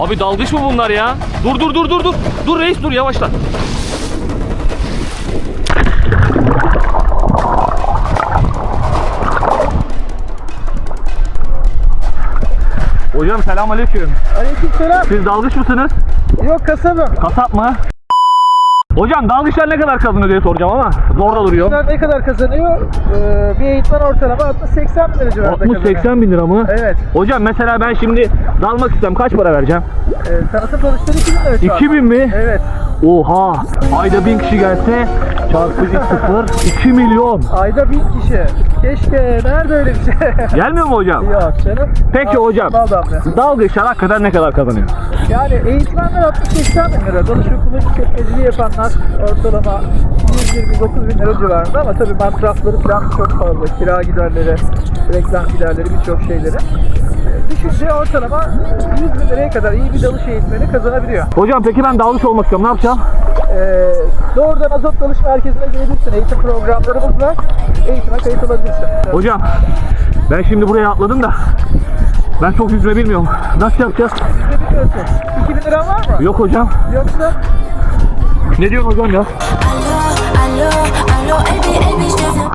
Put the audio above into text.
Abi dalgıç mı bunlar ya? Dur dur dur dur dur. Dur reis dur yavaşla. Hocam selamünaleyküm. Aleykümselam. Siz dalgıç mısınız? Yok kasabım. Kasap mı? Hocam dalgıçlar ne kadar kazanıyor diye soracağım ama zor da duruyor. Ne kadar kazanıyor? Ee, bir eğitmen ortalama 60-80 bin lira civarında kazanıyor. 60-80 bin lira mı? Evet. Hocam mesela ben şimdi dalmak istem kaç para vereceğim? Ee, tanıtım sonuçları 2000 lira şu an. 2000 mi? Evet. Oha! Ayda 1000 kişi gelse çarpı 0 2 milyon. Ayda 1000 kişi. Keşke. Nerede öyle bir şey? Gelmiyor mu hocam? Yok canım. Peki Al- hocam. Bal damlıyor. Dalgıçlar hakikaten ne kadar kazanıyor? Yani eğitmenler 60-80 bin lira. Dalış okulu işletmeciliği yapanlar ortalama 129 bin lira civarında ama tabii masrafları falan çok fazla. Kira giderleri, reklam giderleri birçok şeyleri. Ee, Düşünce ortalama 100 bin liraya kadar iyi bir dalış eğitmeni kazanabiliyor. Hocam peki ben dalgıç olmak istiyorum ne yapacağım? Ee, doğrudan Azot Dalış Merkezi'ne gelebilirsin. Eğitim programlarımız var. Eğitime kayıt olabilirsin. Hocam ben şimdi buraya atladım da ben çok yüzme bilmiyorum. Nasıl yapacağız? Biliyorsun. 2000 liran var mı? Yok hocam. Yoksa Ne diyorsun hocam ya?